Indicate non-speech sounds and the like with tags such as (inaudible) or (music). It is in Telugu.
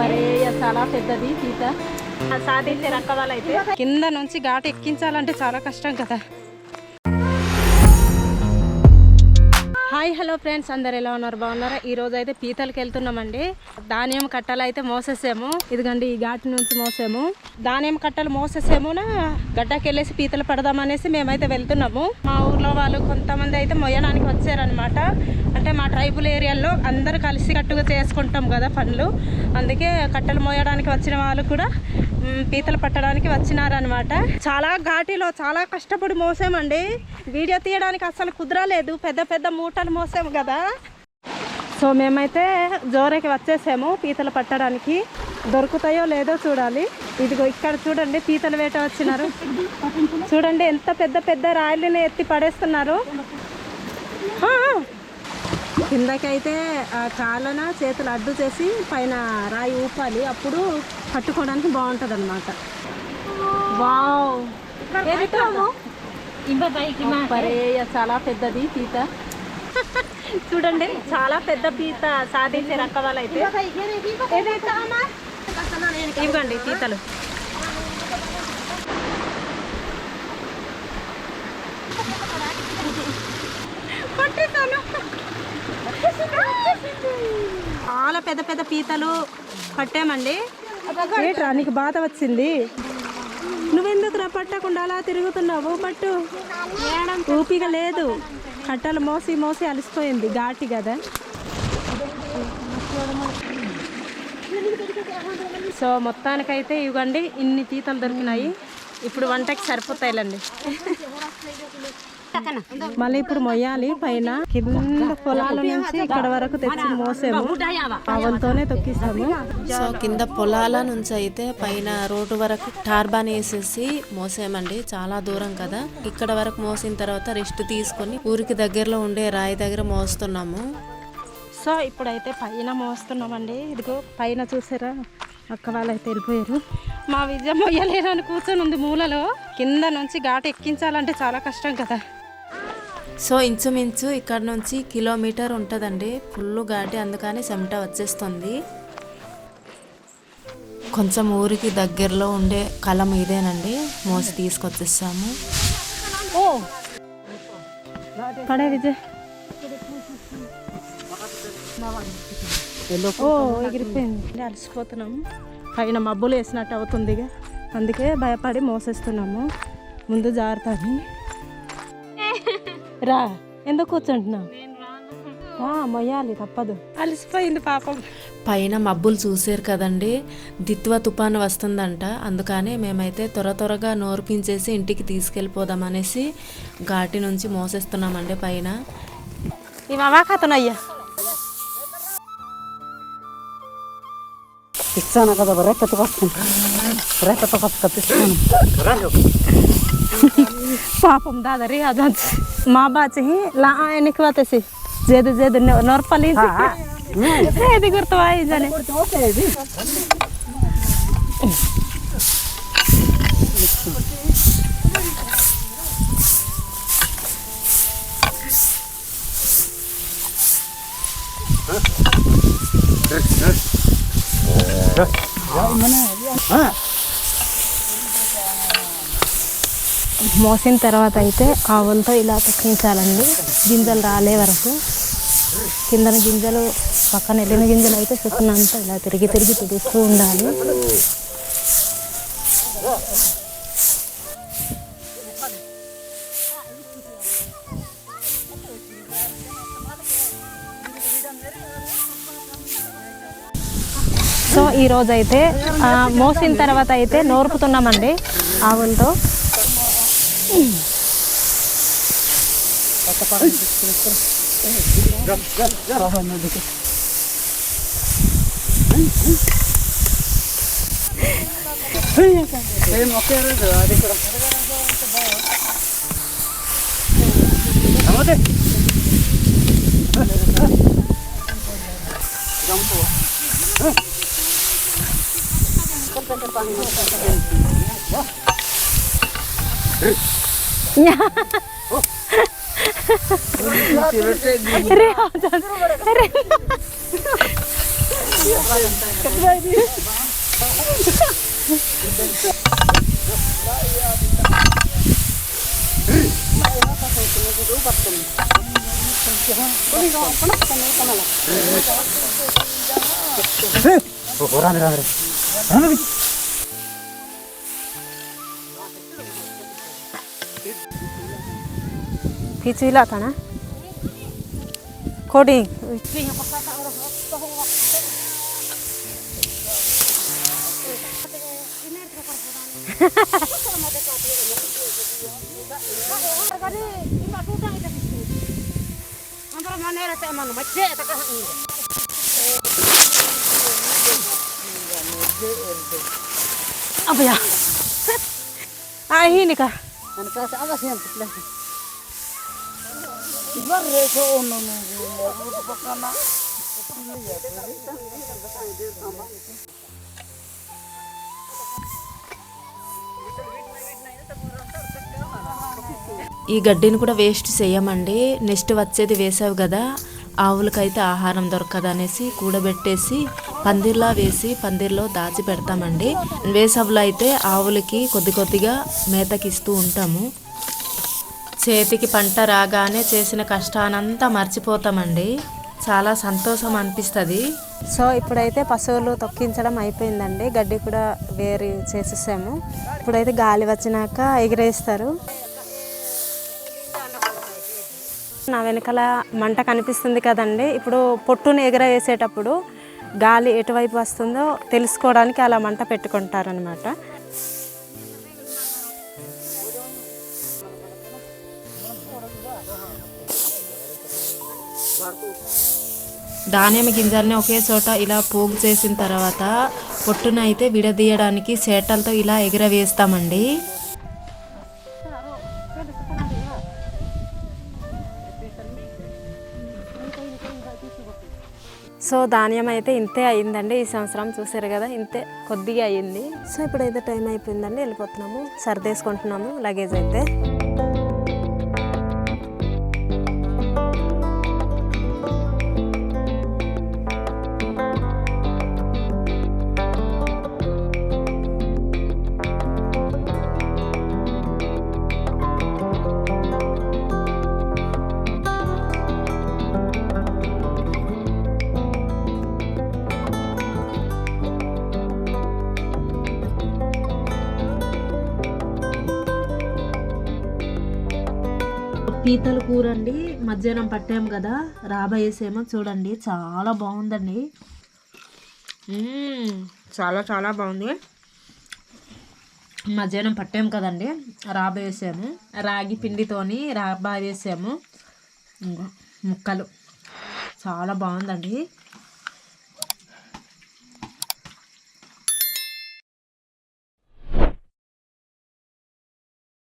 పరే చాలా పెద్దది పీత సాధించే రక్కవాలైతే కింద నుంచి ఘాటు ఎక్కించాలంటే చాలా కష్టం కదా. హాయ్ హలో ఫ్రెండ్స్ అందరు ఎలా ఉన్నారు? బాగున్నారా? ఈ రోజు అయితే పీతలకి వెళ్తున్నామండి. ధాన్యం కట్టలు అయితే మోసేసాము. ఇదిగండి ఈ ఘాటు నుంచి మోసాము ధాన్యం కట్టలు మోసేసామునా? గడ్డకి వెళ్ళేసి పీతలు పడదామనేసి మేమైతే వెళ్తున్నాము. మా ఊర్లో వాళ్ళు కొంతమంది అయితే మొయ్యడానికి వచ్చారనమాట అంటే మా ట్రైబుల్ ఏరియాలో అందరు కలిసి కట్టుగా చేసుకుంటాం కదా పనులు. అందుకే కట్టలు మోయడానికి వచ్చిన వాళ్ళు కూడా పీతలు పట్టడానికి వచ్చినారనమాట చాలా ఘాటిలో చాలా కష్టపడి మోసామండి. వీడియో తీయడానికి అసలు కుదరలేదు. పెద్ద పెద్ద మూటలు మోసాము కదా. సో మేమైతే జోరకి వచ్చేసాము పీతలు పట్టడానికి. దొరుకుతాయో లేదో చూడాలి. ఇదిగో ఇక్కడ చూడండి పీతలు వేట వచ్చినారు. చూడండి ఎంత పెద్ద పెద్ద రాయలని ఎత్తి పడేస్తున్నారు. కిందకైతే ఆ కాళ్ళన చేతులు అడ్డు చేసి పైన రాయి ఊపాలి. అప్పుడు పట్టుకోవడానికి బాగుంటుంది అనమాట చాలా పెద్దది పీత. చూడండి చాలా పెద్ద పీత సాధించే రక్కవాలైతే ఇవ్వండి పీతలు. చాలా పెద్ద పెద్ద పీతలు పట్టామండి. ఏట్రా నీకు బాధ వచ్చింది? నువ్వెందుకురా పట్టకుండా అలా తిరుగుతున్నావు? పట్టు. ఊపిక లేదు. కట్టలు మోసి మోసి అలసిపోయింది ఘాటి కదా. సో మొత్తానికైతే ఇవ్వండి ఇన్ని పీతలు దొరికినాయి. ఇప్పుడు వంటకి సరిపోతాయిలండి. మళ్ళీ ఇప్పుడు మొయ్యాలి పైన కింద పొలాల నుంచి ఇక్కడ వరకు తెచ్చి మోసాము. ఆవులతోనే తొక్కిస్తాము. సో కింద పొలాల నుంచి అయితే పైన రోడ్డు వరకు టార్బాన్ వేసేసి మోసామండి చాలా దూరం కదా. ఇక్కడ వరకు మోసిన తర్వాత రెస్ట్ తీసుకొని ఊరికి దగ్గరలో ఉండే రాయి దగ్గర మోస్తున్నాము. సో ఇప్పుడైతే పైన మోస్తున్నామండి. ఇదిగో పైన చూసారా? అక్క వాళ్ళు అయితే వెళ్ళిపోయారు. మా విజయం మొయ్యలేదని కూర్చొని ఉంది మూలలో. కింద నుంచి ఘాటు ఎక్కించాలంటే చాలా కష్టం కదా. సో ఇంచుమించు ఇక్కడ నుంచి కిలోమీటర్ ఉంటుందండి. ఫుల్ ఘాటి అందుకని చెమట వచ్చేస్తుంది. కొంచెం ఊరికి దగ్గరలో ఉండే కలం ఇదేనండి. మోసి తీసుకొచ్చేసాము. ఓ! పడే విజయ్. ఓ ఎగిరిపోయింది. అలసిపోతున్నాము పైన మబ్బులు వేసినట్టు అవుతుంది ఇక. అందుకే భయపడి మోసేస్తున్నాము. ముందు జాగ్రత్తని రా. ఎందుకు కూర్చుంటున్నావు? ఆ, మొయ్యాలి తప్పదు. అలసిపోయింది పాపం. పైన మబ్బులు చూసారు కదండి. దిత్వ తుఫాను వస్తుందంట. అందుకని మేమైతే త్వర త్వరగా నోర్పించేసి ఇంటికి తీసుకెళ్ళిపోదాం అనేసి ఘాటి నుంచి మోసేస్తున్నామండి పైన. అవాకతనయ్యా ఇస్తాను కదా బరే పెట్టుకొస్తాను పాపం దాదరి అదంత. మా బాచి లా ఆయనకి వతసి జేదు జేదు నొరపలి ఏది గుర్తువా ఇదని మోసిన తర్వాత అయితే ఆవులతో ఇలా తొక్కించాలండి. గింజలు రాలే వరకు. కిందన గింజలు పక్కన వెళ్ళిన గింజలు అయితే చుట్టూనంతా ఇలా తిరిగి తిరిగి తిరుగుతూ ఉండాలి. సో ఈరోజైతే మోసిన తర్వాత అయితే నోరుపుతున్నామండి ఆవులతో. Tatapakan ko ito. Gap, gap, gap. Tahan na dito. Ayun, okay rin doon. Adi ko lang. Amote! Gampo. Gampo. Gampo. Gampo. ఏం ఒకే రోజు ખીચવેલા coding. (laughs) Apa ya? Ah ini kah? Anak saya apa sih yang ఈ గడ్డిని కూడా వేస్ట్ చేయమండి. నెక్స్ట్ వచ్చేది వేసావు కదా ఆవులకైతే ఆహారం దొరకదనేసి కూడబెట్టేసి పందిర్లా వేసి పందిర్లో దాచి పెడతామండి వేసవిలో అయితే ఆవులకి కొద్ది కొద్దిగా మేతకిస్తూ ఉంటాము. చేతికి పంట రాగానే చేసిన కష్టానంతా మర్చిపోతామండి. చాలా సంతోషం అనిపిస్తుంది. సో ఇప్పుడైతే పశువులు తొక్కించడం అయిపోయిందండి. గడ్డి కూడా వేరు చేసేసాము. ఇప్పుడైతే గాలి వచ్చినాక ఎగిరేస్తారు. నా వెనకాల మంట కనిపిస్తుంది కదండి. ఇప్పుడు పొట్టును ఎగరవేసేటప్పుడు గాలి ఎటువైపు వస్తుందో తెలుసుకోవడానికి అలా మంట పెట్టుకుంటారనమాట ధాన్యం గింజల్ని ఒకే చోట ఇలా పోగు చేసిన తర్వాత పొట్టున అయితే విడదీయడానికి సేటలతో ఇలా ఎగరవేస్తామండి. సో ధాన్యం అయితే ఇంతే అయిందండి ఈ సంవత్సరం. చూసారు కదా ఇంతే కొద్దిగా అయ్యింది సో ఇప్పుడైతే టైం అయిపోయిందండి వెళ్ళిపోతున్నాము. సర్దేసుకుంటున్నాము లగేజ్ అయితే. పీతల కూర అండి. మధ్యాహ్నం పట్టాము కదా. రాబోయేసేమో చూడండి. చాలా బాగుందండి. చాలా చాలా బాగుంది. మధ్యాహ్నం పట్టాము కదండి. రాబోయేసాము వేసాము రాగి పిండితోని రాబా వేసాము ముక్కలు. చాలా బాగుందండి.